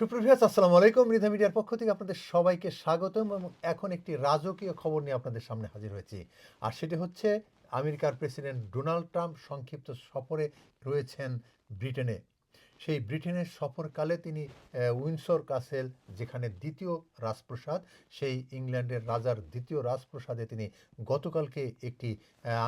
সুপ্রভিয়াস আসসালামু আলাইকুম। রিধা মিডিয়ার পক্ষ থেকে আপনাদের সবাইকে স্বাগতম এবং এখন একটি রাজকীয় খবর নিয়ে আপনাদের সামনে হাজির হয়েছি। আর সেটি হচ্ছে আমেরিকার প্রেসিডেন্ট ডোনাল্ড ট্রাম্প সংক্ষিপ্ত সফরে রয়েছেন ব্রিটেনে। সেই ব্রিটেনের সফরকালে তিনি আহ, উইন্ডসর কাসেল যেখানে দ্বিতীয় রাজপ্রসাদ সেই ইংল্যান্ডের রাজার দ্বিতীয় রাজপ্রসাদে তিনি গতকালকে একটি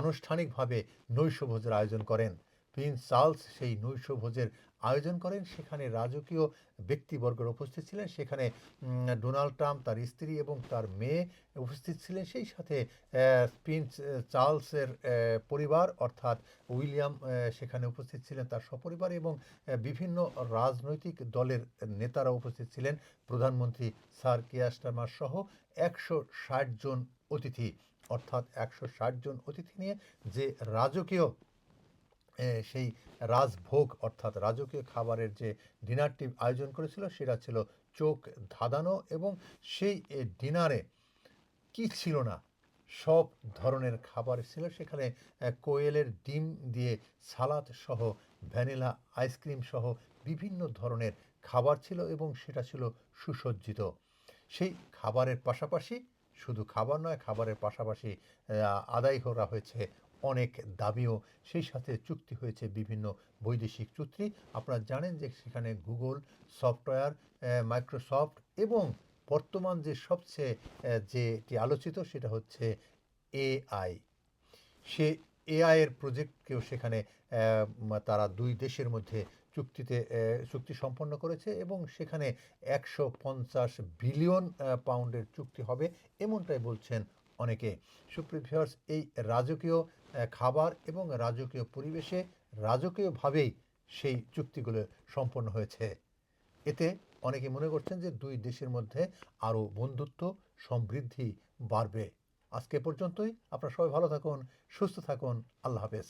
আনুষ্ঠানিকভাবে নৈশভোজের আয়োজন করেন। প্রিন্স চার্লস সেই নৈশভোজের আয়োজন করেন। সেখানে রাজকীয় ব্যক্তিবর্গের উপস্থিত ছিলেন। সেখানে ডোনাল্ড ট্রাম্প তার স্ত্রী এবং তার মেয়ে উপস্থিত ছিলেন। সেই সাথে প্রিন্স চার্লসের পরিবার অর্থাৎ উইলিয়াম সেখানে উপস্থিত ছিলেন তার সপরিবার এবং বিভিন্ন রাজনৈতিক দলের নেতারা উপস্থিত ছিলেন। প্রধানমন্ত্রী স্যার কিয়াস্টারমার সহ একশো ষাট জন অতিথি। অর্থাৎ একশো ষাট জন অতিথি নিয়ে যে রাজকীয় সেই রাজভোগ, অর্থাৎ রাজকীয় খাবারের যে ডিনারটি আয়োজন করেছিল, সেটা ছিল চোখ ধাঁধানো এবং সেই ডিনারে কি ছিল না, সব ধরনের খাবার ছিল। সেখানে কোয়েলের ডিম দিয়ে সালাদ সহ, ভ্যানিলা আইসক্রিম সহ বিভিন্ন ধরনের খাবার ছিল এবং সেটা ছিল সুসজ্জিত। সেই খাবারের পাশাপাশি, শুধু খাবার নয়, খাবারের পাশাপাশি আদায় করা হয়েছে অনেক দাবিও সেই সাথে চুক্তি হয়েছে বিভিন্ন বৈদেশিক চুক্তি। আপনারা জানেন যে সেখানে গুগল সফটওয়্যার মাইক্রোসফট এবং বর্তমান যে সবচেয়ে যেটি আলোচিত সেটা হচ্ছে এআই। সে এআই এর প্রজেক্টকেও সেখানে তারা দুই দেশের মধ্যে চুক্তিতে চুক্তি সম্পন্ন করেছে এবং সেখানে একশো পঞ্চাশ বিলিয়ন পাউন্ডের চুক্তি হবে, এমনটাই বলছেন অনেকে। সুপ্রিভিয়ার্স এই রাজকীয় খাবার এবং রাজকীয় পরিবেশে রাজকীয়ভাবেই সেই চুক্তিগুলো সম্পন্ন হয়েছে। এতে অনেকে মনে করছেন যে দুই দেশের মধ্যে আরও বন্ধুত্ব, সমৃদ্ধি বাড়বে। আজকে পর্যন্তই। আপনারা সবাই ভালো থাকুন, সুস্থ থাকুন। আল্লাহ হাফেজ।